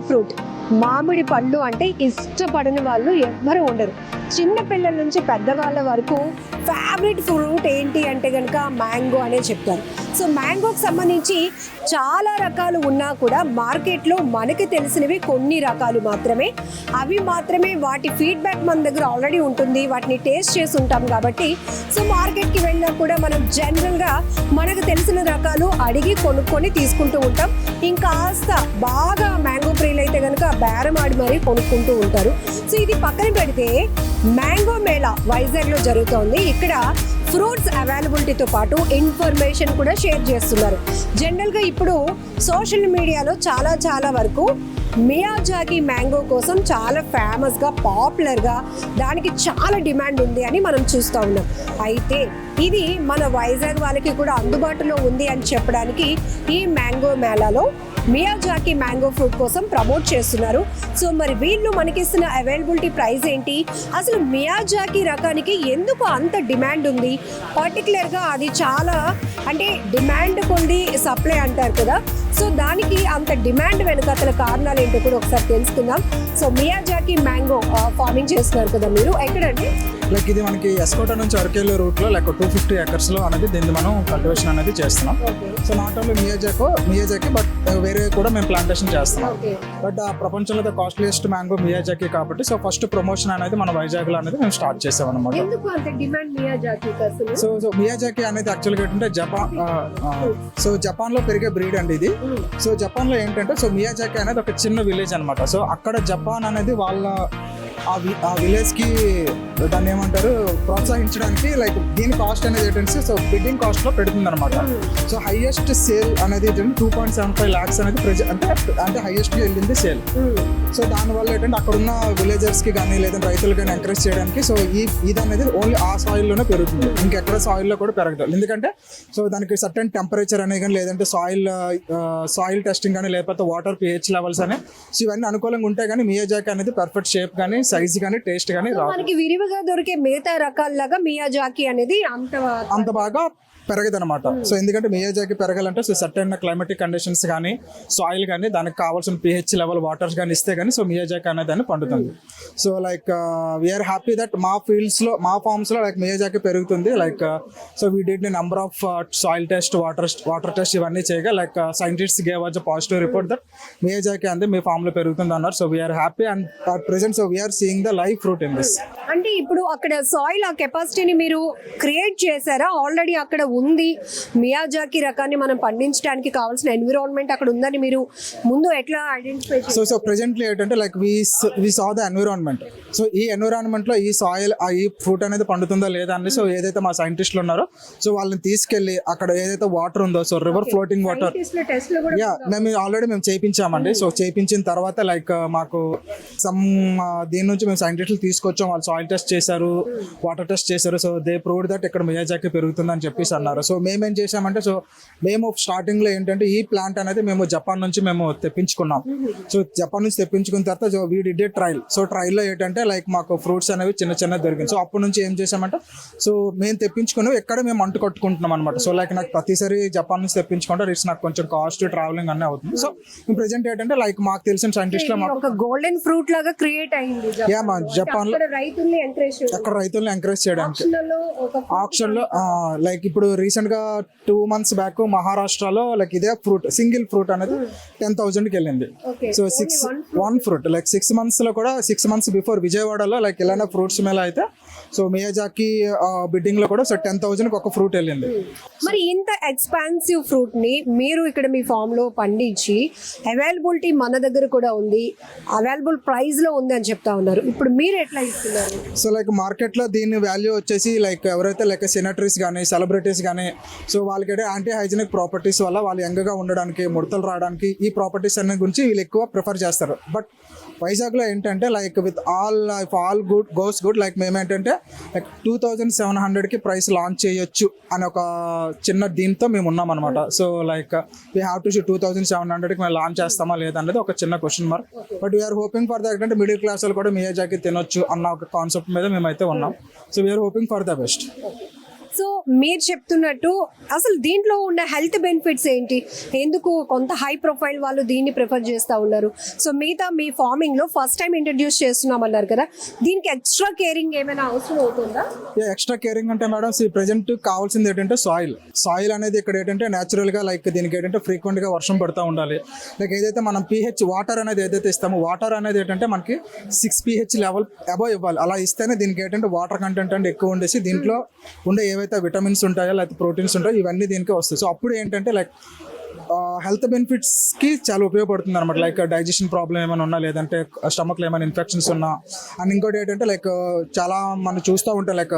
fruit. మామిడి పళ్ళు అంటే ఇష్టపడని వాళ్ళు ఎవ్వరు ఉండరు. చిన్న పిల్లల నుంచి పెద్దవాళ్ళ వరకు ఫేవరెట్ ఫ్రూట్ ఏంటి అంటే కనుక మ్యాంగో అనే చెప్తారు. సో మ్యాంగోకి సంబంధించి చాలా రకాలు ఉన్నా కూడా మార్కెట్లో మనకి తెలిసినవి కొన్ని రకాలు మాత్రమే. అవి మాత్రమే వాటి ఫీడ్బ్యాక్ మన దగ్గర ఆల్రెడీ ఉంటుంది. వాటిని టేస్ట్ చేసి ఉంటాం కాబట్టి. సో మార్కెట్కి వెళ్ళినా కూడా మనం జనరల్గా మనకు తెలిసిన రకాలు అడిగి కొనుక్కొని తీసుకుంటూ ఉంటాం. ఇంకాస్త బాగా మ్యాంగో ప్రియులు అయితే కనుక బేరం ఆడి మరీ కొనుక్కుంటూ ఉంటారు. సో ఇది పక్కన పెడితే మ్యాంగో మేళా వైజాగ్లో జరుగుతోంది. ఇక్కడ ఫ్రూట్స్ అవైలబిలిటీతో పాటు ఇన్ఫర్మేషన్ కూడా షేర్ చేస్తున్నారు. జనరల్గా ఇప్పుడు సోషల్ మీడియాలో చాలా చాలా వరకు మియాజాకి మ్యాంగో కోసం చాలా ఫేమస్గా పాపులర్గా దానికి చాలా డిమాండ్ ఉంది అని మనం చూస్తూ ఉన్నాం. అయితే ఇది మన వైజాగ్ వాళ్ళకి కూడా అందుబాటులో ఉంది అని చెప్పడానికి ఈ మ్యాంగో మేళాలో మియాజాకి మ్యాంగో ఫ్రూట్ కోసం ప్రమోట్ చేస్తున్నారు. సో మరి వీళ్ళు మనకిస్తున్న అవైలబిలిటీ ప్రైస్ ఏంటి? అసలు మియాజాకి రకానికి ఎందుకు అంత డిమాండ్ ఉంది? పర్టికులర్గా అది చాలా అంటే డిమాండ్ కొంది సప్లై అంటారు కదా. సో దానికి అంత డిమాండ్ వెనుకతల కారణాలు ఏంటో కూడా ఒకసారి తెలుసుకుందాం. సో మియాజాకి మ్యాంగో ఫార్మింగ్ చేస్తున్నారు కదా మీరు. ఎక్కడండి? లైక్ ఇది మనకి ఎస్కోట నుంచి అరకేలో రూట్లో లైక్ టూ ఫిఫ్టీ ఎకర్స్లో అనేది దీన్ని మనం కల్టివేషన్ అనేది చేస్తున్నాం. So not only మియాజాకో Miyazaki but వేరే కూడా మేము ప్లాంటేషన్ చేస్తున్నాం. బట్ ఆ ప్రపంచంలో కాస్ట్లీయెస్ట్ మ్యాంగో మియాజాకి కాబట్టి సో ఫస్ట్ ప్రమోషన్ అనేది మన వైజాగ్లో అనేది మేము స్టార్ట్ చేసాం అనమాట సో సో మియాజాకి అనేది యాక్చువల్గా ఏంటంటే జపాన్ సో జపాన్లో పెరిగే బ్రీడ్ అండి ఇది. సో జపాన్లో ఏంటంటే సో మియాజాకి అనేది ఒక చిన్న విలేజ్ అనమాట సో అక్కడ జపాన్ అనేది వాళ్ళ ఆ వి ఆ విలేజ్కి దాన్ని ఏమంటారు ప్రోత్సహించడానికి లైక్ దీని కాస్ట్ అనేది ఏంటంటే సో బిడ్డింగ్ కాస్ట్లో పెడుతుంది అనమాట సో హైయెస్ట్ సేల్ అనేది ఏంటంటే two point seven five lakhs అనేది ప్రెజ అంటే అంటే హైయెస్ట్ వెళ్ళింది సేల్. సో దానివల్ల ఏంటంటే అక్కడ ఉన్న విలేజర్స్కి కానీ లేదంటే రైతులు కానీ ఎంకరేజ్ చేయడానికి సో ఈ ఇది అనేది ఓన్లీ ఆ సాయిల్లోనే పెరుగుతుంది. ఇంకెక్కడ సాయిల్లో కూడా పెరగదు. ఎందుకంటే సో దానికి సర్టన్ టెంపరేచర్ అనేది కానీ లేదంటే సాయిల్ సాయిల్ టెస్టింగ్ కానీ లేకపోతే వాటర్ పిహెచ్ లెవెల్స్ అని సో ఇవన్నీ అనుకూలంగా ఉంటాయి కానీ మియాజాకి అనేది పర్ఫెక్ట్ షేప్ కానీ సైజ్ కానీ టేస్ట్ కానీ మనకి విరివిగా దొరికే మిగతా రకాల్లాగా మియాజాకి అనేది అంత అంత బాగా పెరగదు అనమాట సో ఎందుకంటే మియాజాకి పెరగాలంటే సో సర్టెన్ క్లైమాటిక్ కండిషన్స్ కానీ సాయిల్ కానీ దానికి కావాల్సిన పిహెచ్ లెవెల్ వాటర్స్ కానీ ఇస్తే కానీ సో మియాజాకి అనేది దాన్ని పండుతుంది. So like we are happy that మా ఫీల్డ్స్లో మా ఫార్మ్స్లో లైక్ మియాజాకి పెరుగుతుంది. Like so we did number of soil test water water test ఇవన్నీ చేయగా like scientist gave was positive report that Miyazaki అంది మీ ఫామ్లో పెరుగుతుంది అన్నారు. So we are happy and present so we are seeing the life fruit in this అంటే ఇప్పుడు అక్కడ సాయిల్ ఆ కెపాసిటీని మీరు క్రియేట్ చేశారా? ఆల్రెడీ అక్కడ ఉంది. మియాజాకి రకాన్ని మనం పండించడానికి కావాల్సిన ఎన్విరాన్మెంట్ అక్కడ ఉందని మీరు ముందు ఎట్లా ఐడెంటిఫై సో సో ప్రెసెంట్లీ ఏంటంటే like we we saw the environment so ఈ ఎన్విరాన్మెంట్లో ఈ సాయిల్ ఈ ఫ్రూట్ అనేది పండుతుందా లేదా అని సో ఏదైతే మా సైంటిస్టులు ఉన్నారో సో వాళ్ళని తీసుకెళ్ళి అక్కడ ఏదైతే వాటర్ ఉందో so river floating water yeah మేము ఆల్రెడీ మేము చేయించామండి సో చేయించిన తర్వాత లైక్ మాకు సమ్ దీని నుంచి మేము సైంటిస్టులు తీసుకొచ్చాం వాళ్ళు సాయిల్ టెస్ట్ చేశారు వాటర్ టెస్ట్ చేశారు. సో దే ప్రూవ్ దట్ ఇక్కడ మియాజాకి పెరుగుతుందని చెప్పేసి అన్నారు. సో మేమేం చేసామంటే సో మేము స్టార్టింగ్లో ఏంటంటే ఈ ప్లాంట్ అనేది మేము జపాన్ నుంచి మేము తెప్పించుకున్నాం. సో జపాన్ నుంచి తెప్పించుకున్న తర్వాత so we did trial so ట్రయల్లో ఏంటంటే లైక్ మాకు ఫ్రూట్స్ అనేవి చిన్న చిన్న దొరికింది సో అప్పటి నుంచి ఏం చేసామంటే సో మేము తెప్పించుకుని ఎక్కడ మేము అంటు కట్టుకుంటున్నాం అనమాట సో లైక్ నాకు ప్రతిసారి జపాన్ నుంచి తెప్పించుకుంటే ఇట్స్ నాకు కొంచెం కాస్ట్ ట్రావెలింగ్ అన్నీ అవుతుంది. సో ప్రెసెంట్ ఏంటంటే లైక్ మాకు తెలిసిన సైంటిస్ట్లో గోల్డెన్ ఫ్రూట్ లాగా క్రియేట్ అయింది యా మా జపాన్లో. అక్కడ రైతుల్ని ఎంకరేజ్ అక్కడ రైతుల్ని ఎంకరేజ్ చేయడానికి. ఆప్షన్లో లైక్ ఇప్పుడు రీసెంట్గా టూ మంత్స్ బ్యాక్ మహారాష్ట్రలో లైక్ ఇదే ఫ్రూట్ సింగిల్ ఫ్రూట్ అనేది టెన్ థౌసండ్కి వెళ్ళింది. So six one fruit like six మంత్స్లో కూడా సిక్స్ మంత్స్ బిఫోర్ విజయవాడలో లైక్ ఇలానే ఫ్రూట్స్ మేళ అయితే సో మియాజాకి బిడ్డింగ్లో కూడా సో టెన్ థౌసండ్ ఒక ఫ్రూట్ వెళ్ళింది. మరి ఇంత ఎక్స్పాన్సివ్ ఫ్రూట్ని మీరు ఇక్కడ మీ ఫామ్లో పండించి అవైలబిలిటీ మన దగ్గర కూడా ఉంది అవైలబుల్ ప్రైస్లో ఉంది అని చెప్తా ఉన్నారు. ఇప్పుడు మీరు ఎట్లా ఇస్తున్నారు? సో లైక్ మార్కెట్లో దీని వాల్యూ వచ్చేసి లైక్ ఎవరైతే లైక్ సెనటరీస్ కానీ సెలబ్రిటీస్ కానీ సో వాళ్ళకైతే యాంటీ హైజీనిక్ ప్రాపర్టీస్ వల్ల వాళ్ళు యంగ్గా ఉండడానికి ముడతలు రావడానికి ఈ ప్రాపర్టీస్ అనే గురించి వీళ్ళు ఎక్కువ ప్రిఫర్ చేస్తారు. బట్ వైజాగ్లో ఏంటంటే like with all if all good goes good like మేము ఏంటంటే లైక్ టూ థౌజండ్ సెవెన్ హండ్రెడ్కి ప్రైస్ లాంచ్ చేయొచ్చు అని ఒక చిన్న దీంతో మేము ఉన్నాం అనమాట so like we have to two thousand seven హండ్రెడ్కి మేము లాంచ్ చేస్తామా లేదనేది ఒక చిన్న question mark but we are hoping for the అంటే మిడిల్ క్లాస్ వాళ్ళు కూడా మియాజాకి తినొచ్చు అన్న ఒక కాన్సెప్ట్ మీద మేమైతే ఉన్నాం. So we are hoping for the best so మీరు చెప్తున్నట్టు అసలు దీంట్లో ఉన్న హెల్త్ బెనిఫిట్స్ ఏంటి? ఎందుకు కొంత హై ప్రొఫైల్ వాళ్ళు దీన్ని ప్రిఫర్ చేస్తూ ఉన్నారు? సో మిగతా మీ ఫార్మింగ్లో ఫస్ట్ టైం ఇంట్రడ్యూస్ చేస్తున్నామన్నారు కదా దీనికి ఎక్స్ట్రా కేరింగ్ ఏమైనా అవసరం అవుతుందా? ఎక్స్ట్రా కేరింగ్ అంటే మేడం ఈ ప్రజెంట్ కావాల్సింది ఏంటంటే సాయిల్ సాయిల్ అనేది ఇక్కడ ఏంటంటే natural గా లైక్ దీనికి ఏంటంటే ఫ్రీక్వెంట్గా వర్షం పడుతూ ఉండాలి. లైక్ ఏదైతే మనం పిహెచ్ వాటర్ అనేది ఏదైతే ఇస్తామో వాటర్ అనేది ఏంటంటే మనకి సిక్స్ పిహెచ్ లెవెల్ అబవ్ ఇవ్వాలి. అలా ఇస్తేనే దీనికి ఏంటంటే వాటర్ కంటెంట్ అంటే ఎక్కువ ఉండేసి దీంట్లో ఉండే ఏవైతే విటమిన్స్ ఉంటాయా? లేకపోతే ప్రోటీన్స్ ఉంటాయా? ఇవన్నీ దీనికి వస్తాయి. సో అప్పుడు ఏంటంటే లైక్ హెల్త్ బెనిఫిట్స్కి చాలా ఉపయోగపడుతుంది అనమాట లైక్ డైజెషన్ ప్రాబ్లం ఏమైనా ఉన్నా లేదంటే స్టమక్లో ఏమైనా ఇన్ఫెక్షన్స్ ఉన్నా. అండ్ ఇంకోటి ఏంటంటే లైక్ చాలా మనం చూస్తూ ఉంటాం లైక్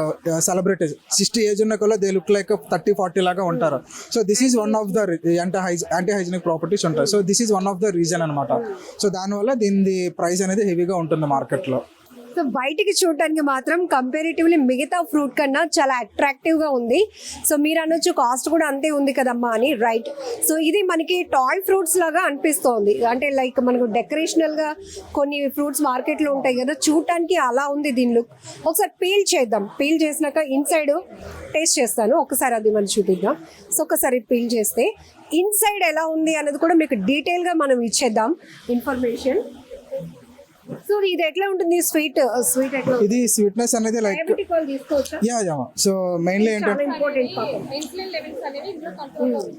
సెలబ్రిటీస్ సిక్స్టీ ఏజ్ ఉన్న కూడా they look like thirty forty లాగా ఉంటారు. So this is one of the anti హైజ్ anti hygienic properties ఉంటాయి. So this is one of the reason అనమాట సో దానివల్ల దీని ప్రైస్ అనేది హెవీగా ఉంటుంది మార్కెట్లో సో బయటికి చూడటానికి మాత్రం కంపారిటివ్లీ మిగతా ఫ్రూట్ కన్నా చాలా అట్రాక్టివ్గా ఉంది. సో మీరు అనొచ్చు కాస్ట్ కూడా అంతే ఉంది కదమ్మా అని రైట్ సో ఇది మనకి టాయ్ ఫ్రూట్స్ లాగా అనిపిస్తోంది. అంటే లైక్ మనకు డెకరేషనల్గా కొన్ని ఫ్రూట్స్ మార్కెట్లో ఉంటాయి కదా చూడటానికి అలా ఉంది దీని లుక్ ఒకసారి పీల్ చేద్దాం. పీల్ చేసినాక ఇన్సైడ్ టేస్ట్ చేస్తాను. ఒకసారి అది మనం చూపిద్దాం. సో ఒకసారి పీల్ చేస్తే ఇన్సైడ్ ఎలా ఉంది అనేది కూడా మీకు డీటెయిల్గా మనం ఇచ్చేద్దాం. ఇన్ఫర్మేషన్ సో ఇది ఎట్లా ఉంటుంది? స్వీట్ స్వీట్ ఎట్లా ఇది స్వీట్నెస్ అనేది లైక్ డయాబెటిక్ వాళ్ళు తీసుకోవచ్చా? యా యా సో మెయిన్లీ ఏంటంటే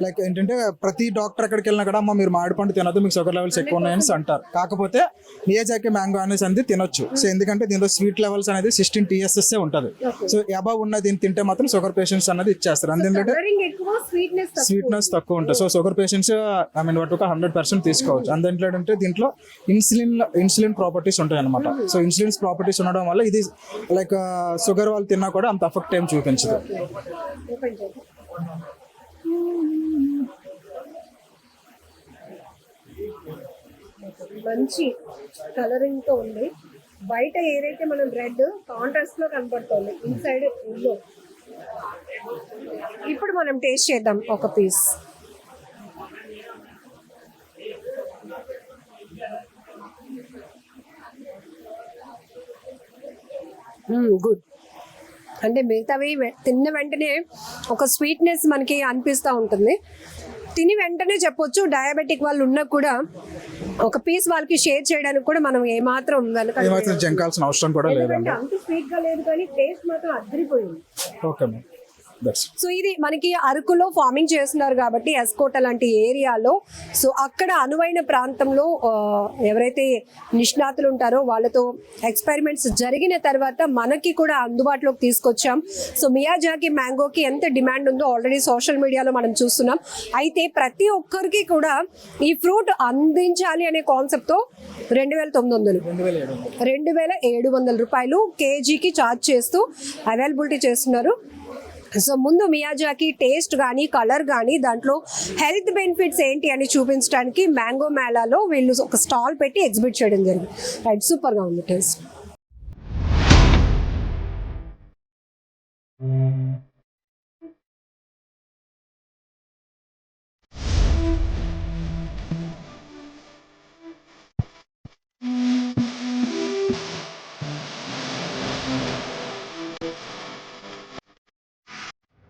లైక్ ఏంటంటే ప్రతి డాక్టర్ ఎక్కడికి వెళ్ళినా కూడా అమ్మ మీరు మామిడి పండు తినొద్దు మీకు షుగర్ లెవెల్స్ ఎక్కువ ఉన్నాయని అంటారు. కాకపోతే మియాజాకి మ్యాంగో అనేసి అనేది తినొచ్చు. సో ఎందుకంటే దీనిలో స్వీట్ లెవెల్స్ అనేది సిక్స్టీన్ టీఎస్ఎస్ ఉంటుంది. సో అబవ్ ఉన్న దీన్ని తింటే మాత్రం షుగర్ పేషెంట్స్ అనేది ఇచ్చేస్తారు. అందుకంటే స్వీట్నెస్ తక్కువ. ఉంటుంది. So sugar patients I mean వాటి ఒక హండ్రెడ్ పర్సెంట్ తీసుకోవచ్చు. అందులో ఏంటంటే దీంట్లో ఇన్సులిన్ ఇన్సులిన్ ప్రాపర్టీస్ ఉంటాయి అనమాట సో ఇన్సులిన్స్ ప్రాపర్టీస్ ఉండడం వల్ల ఇది లైక్ షుగర్ వాళ్ళు తిన్నా కూడా అంత ఎఫెక్ట్ ఏం చూపించదు. మంచి కలరింగ్తో ఉంది. బయట ఏదైతే మనం రెడ్ కాంట్రాస్ట్లో కనబడుతుంది ఇన్సైడ్ ఎల్లో ఇప్పుడు మనం టేస్ట్ చేద్దాం ఒక పీస్ గుడ్. అంటే మిగతావి తిన్న వెంటనే ఒక స్వీట్నెస్ మనకి అనిపిస్తూ ఉంటుంది. తిని వెంటనే చెప్పొచ్చు డయాబెటిక్ వాళ్ళు ఉన్నా కూడా ఒక పీస్ వాళ్ళకి షేర్ చేయడానికి కూడా మనం ఏమాత్రం వెనక జంకాల్సిన అవసరం కూడా లేదండి. అంత స్వీట్గా లేదు కానీ టేస్ట్ మాత్రం అద్దరిపోయింది. ఓకే సో ఇది మనకి అరకులో ఫార్మింగ్ చేస్తున్నారు కాబట్టి ఎస్కోట లాంటి ఏరియాలో. సో అక్కడ అనువైన ప్రాంతంలో ఎవరైతే నిష్ణాతులు ఉంటారో వాళ్ళతో ఎక్స్పెరిమెంట్స్ జరిగిన తర్వాత మనకి కూడా అందుబాటులోకి తీసుకొచ్చాం. సో మియాజాకి మ్యాంగోకి ఎంత డిమాండ్ ఉందో ఆల్రెడీ సోషల్ మీడియాలో మనం చూస్తున్నాం. అయితే ప్రతి ఒక్కరికి కూడా ఈ ఫ్రూట్ అందించాలి అనే కాన్సెప్ట్తో రెండు వేల తొమ్మిది వందలు. రెండు వేల ఏడు వందల రూపాయలు కేజీకి ఛార్జ్ చేస్తూ అవైలబిలిటీ చేస్తున్నారు. సో ముందు మియాజాకి టేస్ట్ కానీ కలర్ కానీ దాంట్లో హెల్త్ బెనిఫిట్స్ ఏంటి అని చూపించడానికి మ్యాంగో మేళాలో వీళ్ళు ఒక స్టాల్ పెట్టి ఎగ్జిబిట్ చేయడం జరిగింది. రైట్ సూపర్గా ఉంది టేస్ట్.